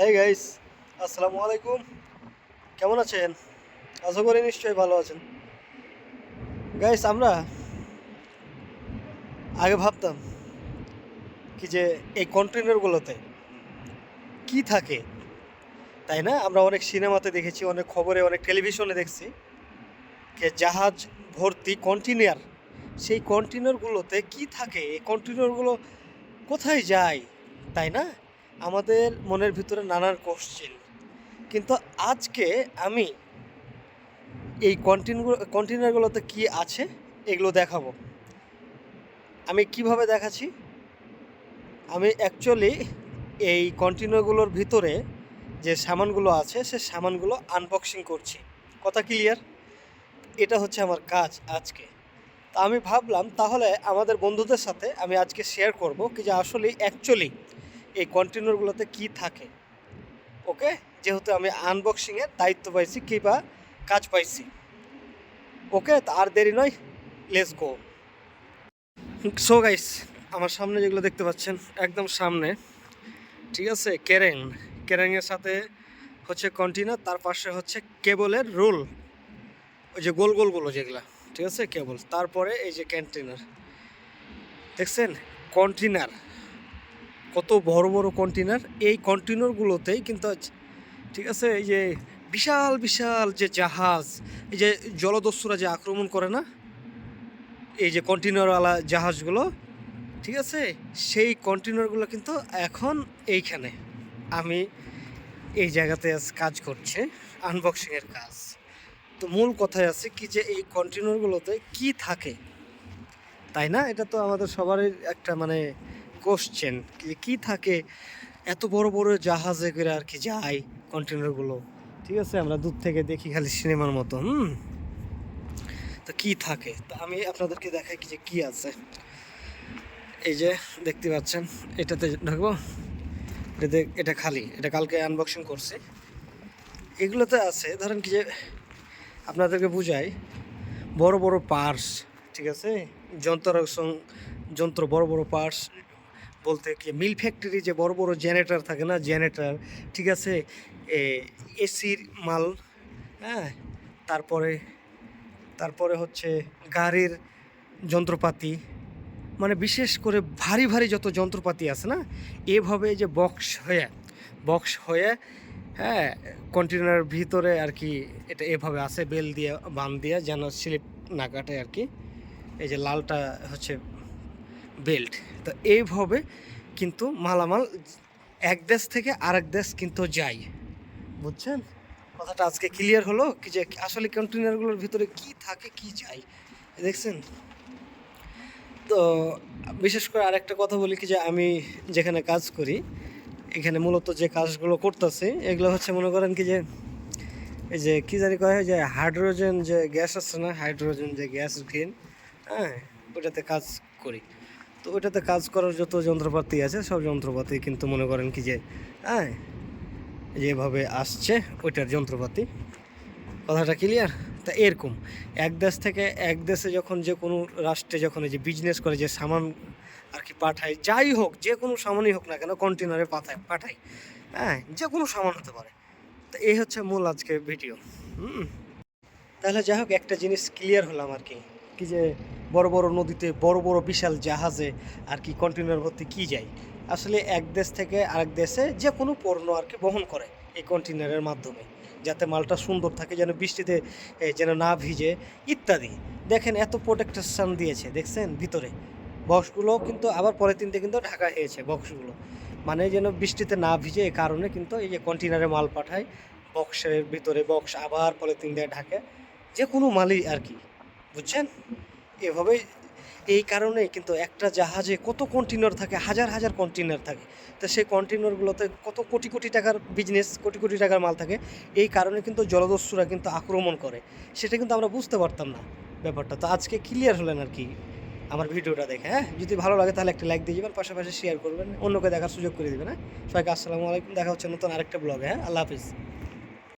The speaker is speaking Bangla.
হ্যাঁ গাইস আসসালামু আলাইকুম। কেমন আছেন? আশা করি নিশ্চয়ই ভালো আছেন। গাইস আমরা আগে ভাবতাম কি যে এই কন্টেনারগুলোতে কি থাকে? তাই না? আমরা অনেক সিনেমাতে দেখেছি, অনেক খবরে, অনেক টেলিভিশনে দেখছি যে জাহাজ ভর্তি কন্টেনার সেই কন্টেনারগুলোতে কি থাকে? এই কন্টেনারগুলো কোথায় যায়? তাই না? আমাদের মনের ভিতরে নানান কোশ্চেন কিন্তু আজকে আমি এই কন্টেনগুলো কন্টেনারগুলোতে কী আছে, এগুলো দেখাবো। আমি কীভাবে দেখাচ্ছি? আমি অ্যাকচুয়ালি এই কন্টেনারগুলোর ভিতরে যে সামানগুলো আছে, সে সামানগুলো আনবক্সিং করছি। কথা ক্লিয়ার এটা হচ্ছে আমার কাজ আজকে। তা আমি ভাবলাম তাহলে আমাদের বন্ধুদের সাথে আমি আজকে শেয়ার করব কি যে আসলে অ্যাকচুয়ালি এই কন্টেনারগুলোতে কি থাকে? ওকে যেহেতু আমি আনবক্সিংয়ের দায়িত্ব পাইছি কিংবা কাজ পাইছি। ওকে আর দেরি নয় লেস গো সো গাইস আমার সামনে যেগুলো দেখতে পাচ্ছেন, একদম সামনে, ঠিক আছে? কেরেং কেরেংয়ের সাথে হচ্ছে কন্টেনার তার পাশে হচ্ছে কেবলের রোল। ওই যে গোল গোলগুলো যেগুলা, ঠিক আছে? কেবল। তারপরে এই যে কন্টেনার দেখছেন? কন্টেনার কত বড় বড় কন্টেনার এই কন্টেনারগুলোতেই কিন্তু ঠিক আছে, এই যে বিশাল বিশাল যে জাহাজ, এই যে জলদস্যুরা যে আক্রমণ করে না, এই যে কন্টেনারওয়ালা জাহাজগুলো, ঠিক আছে, সেই কন্টেনারগুলো কিন্তু এখন এইখানে। আমি এই জায়গাতে আজ কাজ করছে আনবক্সিংয়ের কাজ। তো মূল কথায় আছে কি যে এই কন্টেনারগুলোতে কি থাকে? তাই না? এটা তো আমাদের সবারই একটা মানে কোশ্চেন কি থাকে? এত বড় বড় জাহাজে করে আর কি যায় কন্টেনারগুলো ঠিক আছে, আমরা দূর থেকে দেখি খালি সিনেমার মতো, হুম? তো কি থাকে? তো আমি আপনাদেরকে দেখাই কি যে কি আছে। এই যে, দেখতে পাচ্ছেন, এটাতে ঢুকবো। এটাতে এটা খালি, এটা কালকে আনবক্সিং করছি। এগুলোতে আছে, ধরেন কি যে, আপনাদেরকে বুঝাই, বড় বড় পার্স ঠিক আছে? যন্ত্র যন্ত্র, বড় বড় পার্স বলতে কি, মিল ফ্যাক্টরি যে বড় বড় জেনারেটর থাকে না জেনারেটর ঠিক আছে? এসির মাল হ্যাঁ? তারপরে তারপরে হচ্ছে গাড়ির যন্ত্রপাতি মানে বিশেষ করে ভারী ভারী যত যন্ত্রপাতি আছে না, এভাবে যে বক্স হয়ে বক্স হয়ে হ্যাঁ কন্টেনারের ভিতরে আর কি এটা এভাবে আছে, বেল দিয়ে, বান দিয়ে যেন স্লিপ না কাটে আর কি। এই যে লালটা হচ্ছে বেল্ট তো এইভাবে কিন্তু মালামাল এক দেশ থেকে আরেক দেশ কিন্তু যায়। বুঝছেন? কথাটা আজকে ক্লিয়ার হলো কি যে আসলে কন্টেনারগুলোর ভিতরে কি থাকে, কি যায়। দেখছেন? তো বিশেষ করে আরেকটা কথা বলি কি যে আমি যেখানে কাজ করি, এখানে মূলত যে কাজগুলো করতেছি, এগুলো হচ্ছে মনে করেন কি যে, এই যে কী জানি কয় যে হাইড্রোজেন যে গ্যাস আছে না হাইড্রোজেন যে গ্যাস গ্রিন হ্যাঁ ওটাতে কাজ করি। তো ওইটাতে কাজ করার যত যন্ত্রপাতি আছে, সব যন্ত্রপাতি কিন্তু মনে করেন কি যে হ্যাঁ যেভাবে আসছে ওইটার যন্ত্রপাতি। কথাটা ক্লিয়ার তা এরকম। এক দেশ থেকে এক দেশে যখন যে কোনো রাষ্ট্রে যখন এই যে বিজনেস করে, যে সামান আর কি পাঠায়, যাই হোক, যে কোনো সামানই হোক না কেন কন্টেনারে পাঠায় পাঠায়। হ্যাঁ যে কোনো সামান হতে পারে। তো এই হচ্ছে মূল আজকে ভিডিও হুম? তাহলে যাই হোক, একটা জিনিস ক্লিয়ার হলাম আর কি। কি যে বড় বড় নদীতে, বড় বড় বিশাল জাহাজে আর কি কন্টেনার ভর্তি কি যায়? আসলে এক দেশ থেকে আরেক দেশে যে কোনো পণ্য আর কি বহন করে এই কন্টেনারের মাধ্যমে, যাতে মালটা সুন্দর থাকে, যেন বৃষ্টিতে যেন না ভিজে, ইত্যাদি। দেখেন এত প্রোটেকশন দিয়েছে, দেখছেন? ভিতরে। বক্সগুলো কিন্তু আবার পরের থেকে কিন্তু ঢাকা হয়েছে বক্সগুলো। মানে যেন বৃষ্টিতে না ভিজে এই কারণে কিন্তু এই যে কন্টেনারে মাল পাঠায়, বক্সের ভিতরে বক্স আবার পলিথিন দিয়ে ঢাকে যে কোনো মালই আর কি। বুঝছেন? এভাবে এই কারণে কিন্তু একটা জাহাজে কত কন্টেনার থাকে, হাজার হাজার কন্টেনার থাকে। তো সেই কন্টেনারগুলোতে কত কোটি কোটি টাকার বিজনেস কোটি কোটি টাকার মাল থাকে। এই কারণে কিন্তু জলদস্যুরা কিন্তু আক্রমণ করে। সেটা কিন্তু আমরা বুঝতে পারতাম না ব্যাপারটা। তো আজকে ক্লিয়ার হলেন আর কি আমার ভিডিওটা দেখে হ্যাঁ? যদি ভালো লাগে তাহলে একটা লাইক দিয়ে যাবেন পাশাপাশি শেয়ার করবেন, অন্যকে দেখার সুযোগ করে দেবেন হ্যাঁ? সবাইকে আসসালামু আলাইকুম, দেখা হচ্ছে নতুন আরেকটা ব্লগে হ্যাঁ? আল্লাহ হাফিজ।